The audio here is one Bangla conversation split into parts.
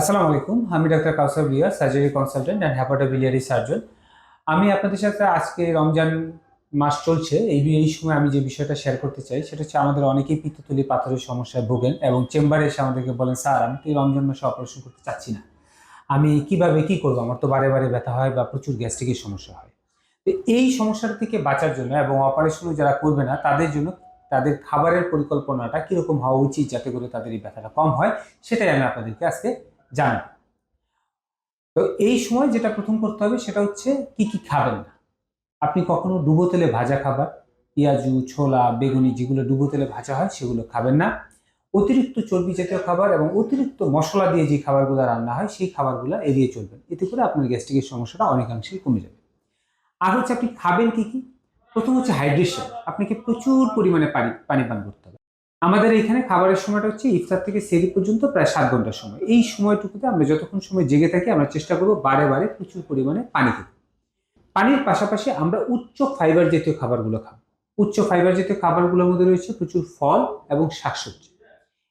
আসসালামু আলাইকুম। আমি ডাক্তার কাউসার বিয়া surgery consultant and hepatobiliary surgeon আমি আপনাদের সাথে আজকে রমজান মাস চলছে। এই এই সময় আমি যে বিষয়টা শেয়ার করতে চাই, সেটা হচ্ছে আমাদের অনেকেই পিত্তথলি পাথরের সমস্যায় ভোগেন এবং চেম্বারে এসে আমাদেরকে বলেন, স্যার, আমি তো রমজান মাসে অপারেশন করতে চাচ্ছি না। আমি কীভাবে কি করব? আমার তো বারে বারে ব্যথা হয় বা প্রচুর গ্যাস্ট্রিকের সমস্যা হয়। তো এই সমস্যার থেকে বাঁচার জন্য এবং অপারেশনও যারা করবে না, তাদের জন্য তাদের খাবারের পরিকল্পনাটা কীরকম হওয়া উচিত যাতে করে তাদের এই ব্যথাটা কম হয়, সেটাই আমি আপনাদেরকে আজকে জানাব তো এই সময় যেটা প্রথম করতে হবে সেটা হচ্ছে কি কি খাবেন না। আপনি কখনো ডুবো তেলে ভাজা খাবার, পেঁয়াজু, ছোলা, বেগুনি যেগুলো ডুবো তেলে ভাজা হয় সেগুলো খাবেন না। অতিরিক্ত চর্বি জাতীয় খাবার এবং অতিরিক্ত মশলা দিয়ে যে খাবারগুলো রান্না হয় সেই খাবারগুলো এড়িয়ে চলবেন। এতে করে আপনার গ্যাস্ট্রিকের সমস্যাটা অনেকাংশেই কমে যাবে। আর হচ্ছে আপনি খাবেন কি কি? প্রথম হচ্ছে হাইড্রেশন। আপনাকে প্রচুর পরিমাণে পানি পানি পান করতে হবে। আমাদের এখানে খাবারের সময়টা হচ্ছে ইফতার থেকে সেরি পর্যন্ত প্রায় সাত ঘণ্টার সময়। এই সময়টুকুতে আমরা যতক্ষণ সময় জেগে থাকি, আমরা চেষ্টা করব বারে বারে প্রচুর পরিমাণে পানি খেতে। পানির পাশাপাশি আমরা উচ্চ ফাইবার জাতীয় খাবারগুলো খাব। উচ্চ ফাইবার জাতীয় খাবারগুলোর মধ্যে রয়েছে প্রচুর ফল এবং শাকসবজি।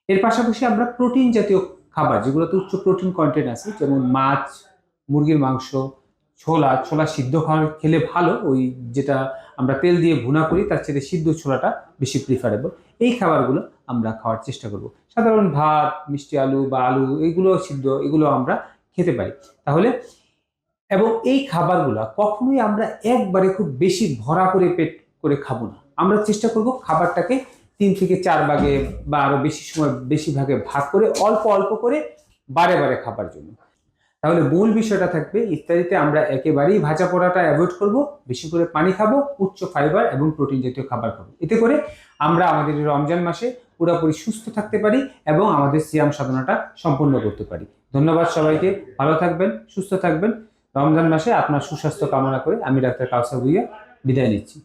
এর পাশাপাশি আমরা প্রোটিন জাতীয় খাবার, যেগুলোতে উচ্চ প্রোটিন কন্টেন্ট আছে, যেমন মাছ, মুরগির মাংস ছোলা ছোলা সিদ্ধ খাওয়া খেলে ভালো, ওই যেটা আমরা তেল দিয়ে ভুনা করি, তার চেয়ে সিদ্ধ ছোলাটা বেশি প্রিফারেবল এই খাবারগুলো আমরা খাওয়ার চেষ্টা করব। সাধারণ ভাত, মিষ্টি আলু বা আলু এগুলো সিদ্ধ, এগুলো আমরা খেতে পারি। তাহলে, এবং এই খাবারগুলো কখনোই আমরা একবারে খুব বেশি ভরা করে পেট করে খাব না। আমরা চেষ্টা করব খাবারটাকে তিন থেকে চার ভাগে বা আরও বেশি সময়, বেশি ভাগে ভাগ করে অল্প অল্প করে বারে বারে খাবার জন্য। তাহলে মূল বিষয়টা থাকবে, ইত্যাদিতে আমরা একেবারেই ভাজা পোড়াটা অ্যাভয়েড করব, বেশি করে পানি খাব, উচ্চ ফাইবার এবং প্রোটিন জাতীয় খাবার খাব। এতে করে আমরা আমাদের রমজান মাসে পুরোপুরি সুস্থ থাকতে পারি এবং আমাদের সিয়াম সাধনাটা সম্পূর্ণ করতে পারি। ধন্যবাদ সবাইকে, ভালো থাকবেন, সুস্থ থাকবেন। রমজান মাসে আপনার সুস্বাস্থ্য কামনা করে আমি ডাক্তার কাউসার ভুইয়া বিদায় নিচ্ছি।